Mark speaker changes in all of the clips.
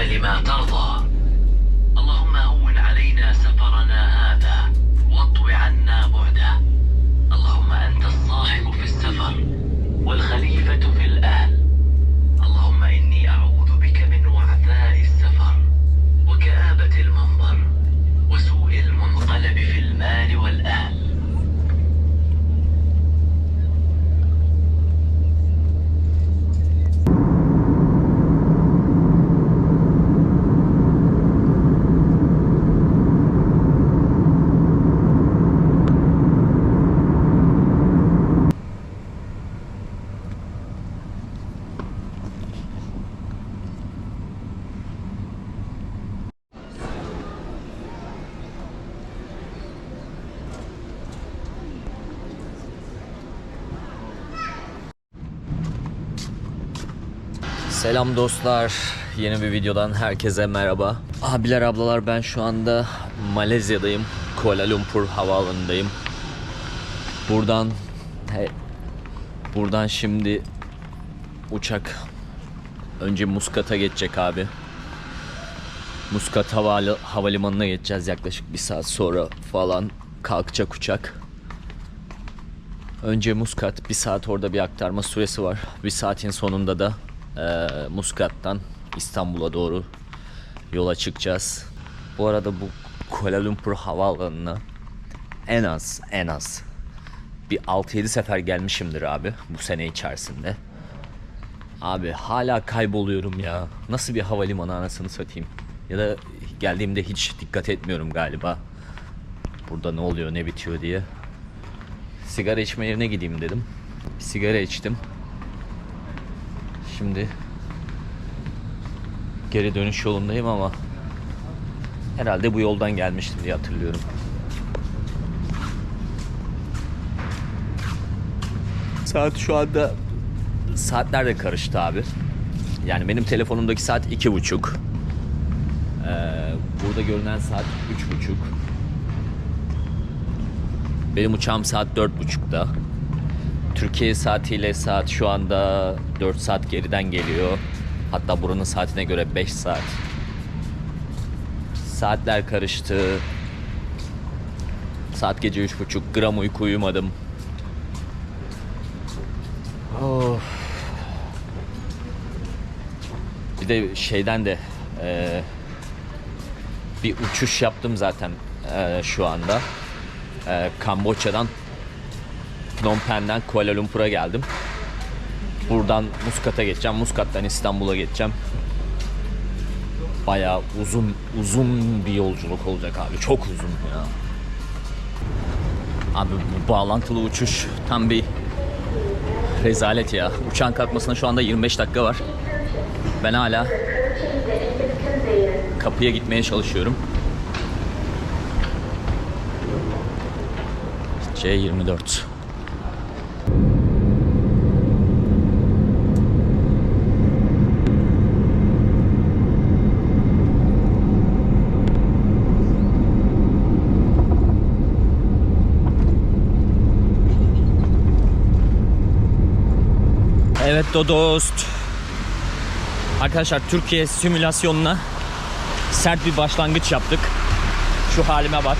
Speaker 1: العمل ما ترضى. اللهم هون علينا سفرنا هذا واطو عنا بعده. اللهم أنت الصاحب في السفر والخليفة في الأهل. اللهم إني أعوذ بك من وعثاء السفر وكآبة المنظر وسوء المنقلب في المال والأهل.
Speaker 2: Selam dostlar. Yeni bir videodan herkese merhaba. Abiler ablalar ben şu anda Malezya'dayım. Kuala Lumpur havaalanındayım. Buradan he, buradan şimdi uçak önce Muskat'a geçecek abi. Muscat havalı, havalimanına geçeceğiz yaklaşık bir saat sonra falan kalkacak uçak. Önce Muscat bir saat orada bir aktarma süresi var. Bir saatin sonunda da eee Muscat'tan İstanbul'a doğru yola çıkacağız. Bu arada bu Kuala Lumpur havaalanına en az en az bir 6-7 sefer gelmişimdir abi bu sene içerisinde. Abi hala kayboluyorum ya. Nasıl bir havalimanı anasını satayım. Ya da geldiğimde hiç dikkat etmiyorum galiba. Burada ne oluyor ne bitiyor diye. Sigara içme yerine gideyim dedim. Bir sigara içtim. Şimdi geri dönüş yolundayım ama herhalde bu yoldan gelmiştim diye hatırlıyorum. Saat şu anda saatler de karıştı abi. Yani benim telefonumdaki saat iki buçuk. Ee, burada görünen saat üç buçuk. Benim uçağım saat dört buçukta. Türkiye saatiyle saat şu anda 4 saat geriden geliyor. Hatta buranın saatine göre 5 saat. Saatler karıştı. Saat gece üç buçuk. Gram uyku uyumadım. Of. Bir de şeyden de eee, bir uçuş yaptım zaten eee, şu anda. Eee Kamboçya'dan Phnom Penh'den Kuala Lumpur'a geldim. Buradan Muskat'a geçeceğim. Muskat'tan İstanbul'a geçeceğim. Bayağı uzun uzun bir yolculuk olacak abi. Çok uzun ya. Abi bu bağlantılı uçuş tam bir rezalet ya. Uçağın kalkmasına şu anda 25 dakika var. Ben hala kapıya gitmeye çalışıyorum. C24. Evet Dodost. Arkadaşlar Türkiye simülasyonuna sert bir başlangıç yaptık. Şu halime bak.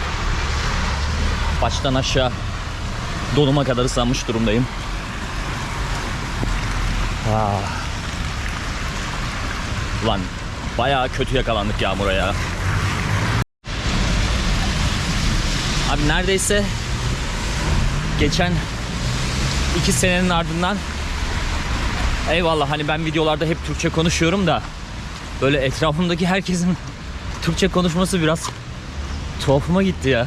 Speaker 2: Baştan aşağı donuma kadar ıslanmış durumdayım. Ah. Ulan bayağı kötü yakalandık yağmura ya. Abi neredeyse geçen iki senenin ardından eyvallah hani ben videolarda hep Türkçe konuşuyorum da böyle etrafımdaki herkesin Türkçe konuşması biraz tuhafıma gitti ya.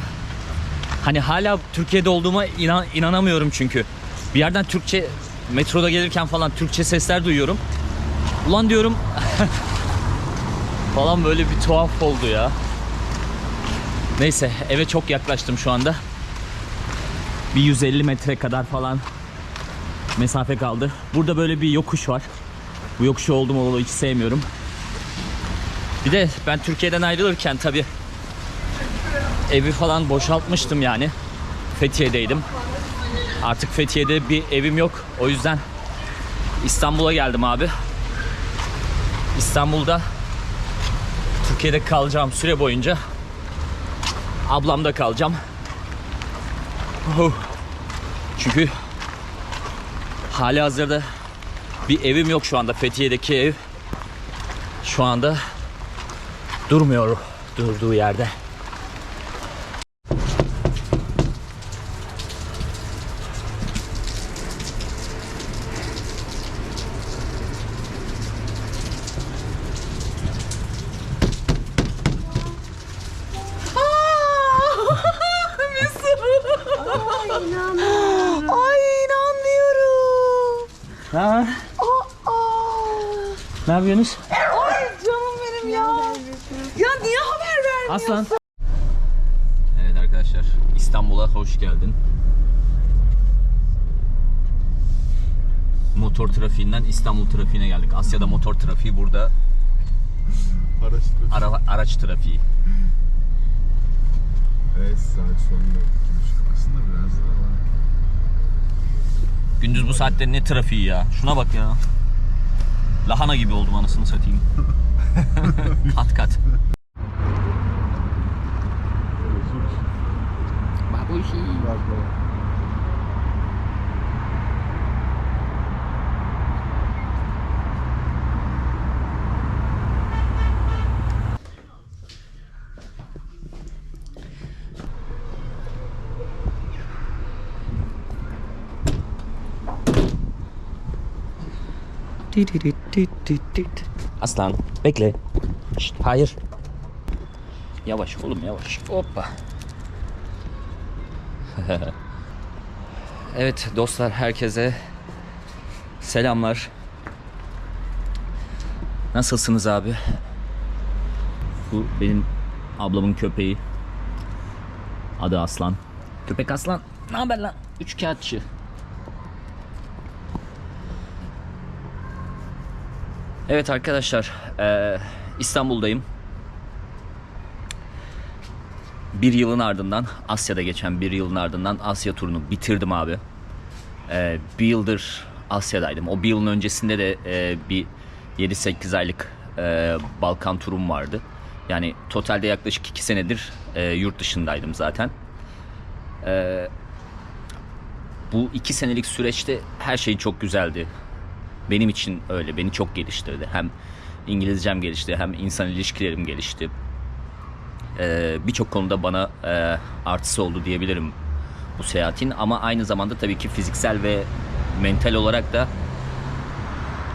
Speaker 2: Hani hala Türkiye'de olduğuma inan, inanamıyorum çünkü. Bir yerden Türkçe metroda gelirken falan Türkçe sesler duyuyorum. Ulan diyorum falan böyle bir tuhaf oldu ya. Neyse eve çok yaklaştım şu anda. Bir 150 metre kadar falan mesafe kaldı. Burada böyle bir yokuş var. Bu yokuşu oldum olalı hiç sevmiyorum. Bir de ben Türkiye'den ayrılırken tabii evi falan boşaltmıştım yani. Fethiye'deydim. Artık Fethiye'de bir evim yok. O yüzden İstanbul'a geldim abi. İstanbul'da Türkiye'de kalacağım süre boyunca ablamda kalacağım. Çünkü hali hazırda bir evim yok şu anda Fethiye'deki ev. Şu anda durmuyor durduğu yerde.
Speaker 3: İnanmıyorum.
Speaker 2: Ha? Ne yapıyorsunuz?
Speaker 3: Ay canım benim ya. Ya niye haber vermiyorsun?
Speaker 2: Aslan. Evet arkadaşlar İstanbul'a hoş geldin. Motor trafiğinden İstanbul trafiğine geldik. Asya'da motor trafiği burada
Speaker 4: Araç trafiği.
Speaker 2: ara, araç trafiği.
Speaker 4: Evet saat sonunda iki buçuk arasında biraz daha var.
Speaker 2: Gündüz bu saatte ne trafiği ya? Şuna bak ya. Lahana gibi oldum anasını satayım. kat kat.
Speaker 4: Bak
Speaker 2: Aslan bekle. Şşt, hayır. Yavaş oğlum yavaş. Hoppa. evet dostlar herkese selamlar. Nasılsınız abi? Bu benim ablamın köpeği. Adı Aslan. Köpek Aslan. Ne haber lan? Üç kağıtçı. Evet arkadaşlar, eee, İstanbul'dayım. Bir yılın ardından, Asya'da geçen bir yılın ardından Asya turunu bitirdim abi. Eee, bir yıldır Asya'daydım. O bir yılın öncesinde de eee, bir 7-8 aylık eee, Balkan turum vardı. Yani totalde yaklaşık 2 senedir eee, yurt dışındaydım zaten. Eee, bu 2 senelik süreçte her şey çok güzeldi. Benim için öyle. Beni çok geliştirdi. Hem İngilizcem gelişti hem insan ilişkilerim gelişti. Ee, Birçok konuda bana e, artısı oldu diyebilirim bu seyahatin. Ama aynı zamanda tabii ki fiziksel ve mental olarak da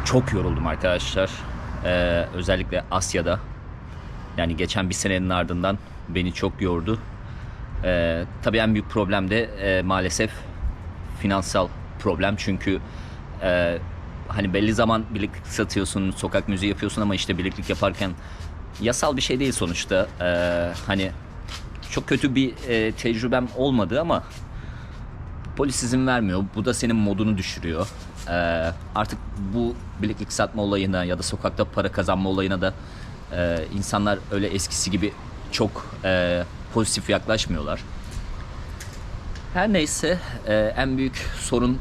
Speaker 2: çok yoruldum arkadaşlar. Ee, özellikle Asya'da. Yani geçen bir senenin ardından beni çok yordu. Ee, tabii en büyük problem de e, maalesef finansal problem. Çünkü e, hani belli zaman birliklik satıyorsun, sokak müziği yapıyorsun ama işte birliklik yaparken yasal bir şey değil sonuçta. Ee, hani çok kötü bir e, tecrübem olmadı ama polis izin vermiyor. Bu da senin modunu düşürüyor. Ee, artık bu birliklik satma olayına ya da sokakta para kazanma olayına da e, insanlar öyle eskisi gibi çok e, pozitif yaklaşmıyorlar. Her neyse e, en büyük sorun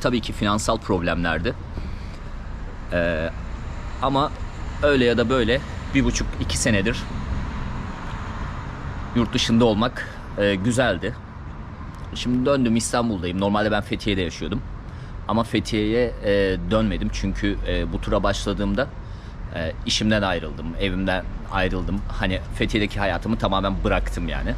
Speaker 2: tabii ki finansal problemlerdi. E, ama öyle ya da böyle bir buçuk iki senedir yurt dışında olmak e, güzeldi. Şimdi döndüm İstanbul'dayım. Normalde ben Fethiye'de yaşıyordum. Ama Fethiye'ye e, dönmedim çünkü e, bu tura başladığımda e, işimden ayrıldım, evimden ayrıldım. Hani Fethiye'deki hayatımı tamamen bıraktım yani.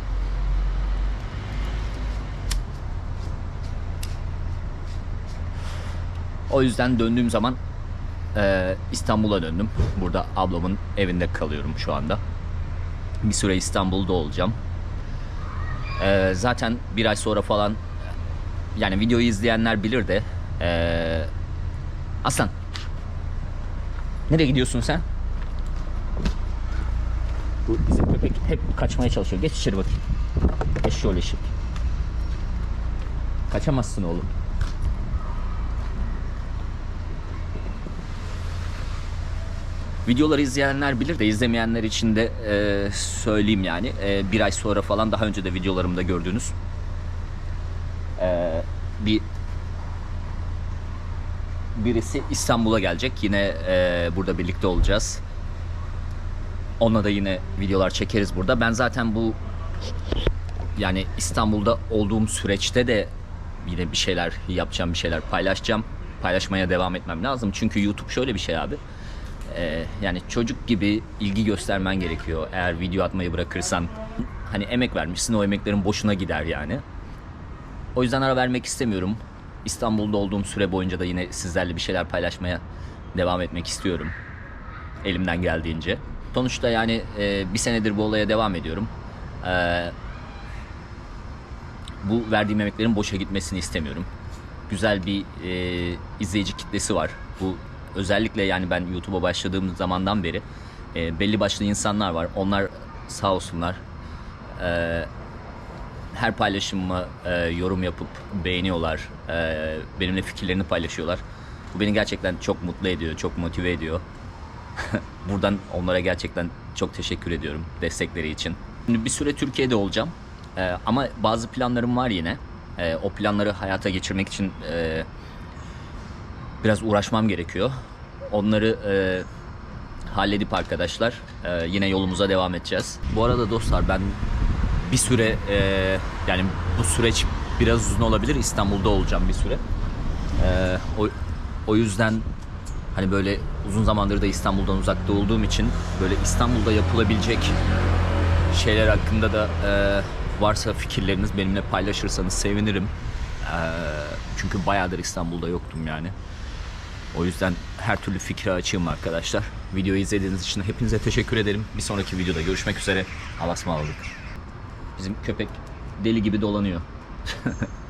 Speaker 2: O yüzden döndüğüm zaman e, İstanbul'a döndüm. Burada ablamın evinde kalıyorum şu anda. Bir süre İstanbul'da olacağım. E, zaten bir ay sonra falan yani videoyu izleyenler bilir de e, Aslan nereye gidiyorsun sen? Bu bizim köpek hep kaçmaya çalışıyor. Geç içeri bakayım. Geç şöyle eşek. Kaçamazsın oğlum. Videoları izleyenler bilir de izlemeyenler için de e, söyleyeyim yani. E, bir ay sonra falan daha önce de videolarımda gördüğünüz e, bir birisi İstanbul'a gelecek. Yine e, burada birlikte olacağız. Onunla da yine videolar çekeriz burada. Ben zaten bu yani İstanbul'da olduğum süreçte de yine bir şeyler yapacağım, bir şeyler paylaşacağım. Paylaşmaya devam etmem lazım. Çünkü YouTube şöyle bir şey abi. Ee, yani çocuk gibi ilgi göstermen gerekiyor. Eğer video atmayı bırakırsan hani emek vermişsin o emeklerin boşuna gider yani. O yüzden ara vermek istemiyorum. İstanbul'da olduğum süre boyunca da yine sizlerle bir şeyler paylaşmaya devam etmek istiyorum. Elimden geldiğince. Sonuçta yani e, bir senedir bu olaya devam ediyorum. Ee, bu verdiğim emeklerin boşa gitmesini istemiyorum. Güzel bir e, izleyici kitlesi var. Bu özellikle yani ben YouTube'a başladığım zamandan beri e, belli başlı insanlar var. Onlar sağ olsunlar. E, her paylaşımıma e, yorum yapıp beğeniyorlar. E, benimle fikirlerini paylaşıyorlar. Bu beni gerçekten çok mutlu ediyor, çok motive ediyor. Buradan onlara gerçekten çok teşekkür ediyorum destekleri için. Şimdi bir süre Türkiye'de olacağım. Ee, ama bazı planlarım var yine. Ee, o planları hayata geçirmek için e, biraz uğraşmam gerekiyor. Onları e, halledip arkadaşlar e, yine yolumuza devam edeceğiz. Bu arada dostlar ben bir süre e, yani bu süreç biraz uzun olabilir. İstanbul'da olacağım bir süre. E, o, o yüzden hani böyle uzun zamandır da İstanbul'dan uzakta olduğum için böyle İstanbul'da yapılabilecek şeyler hakkında da e, varsa fikirleriniz benimle paylaşırsanız sevinirim. E, çünkü bayağıdır İstanbul'da yoktum yani. O yüzden her türlü fikre açığım arkadaşlar. Videoyu izlediğiniz için hepinize teşekkür ederim. Bir sonraki videoda görüşmek üzere. Allah'a ısmarladık. Bizim köpek deli gibi dolanıyor.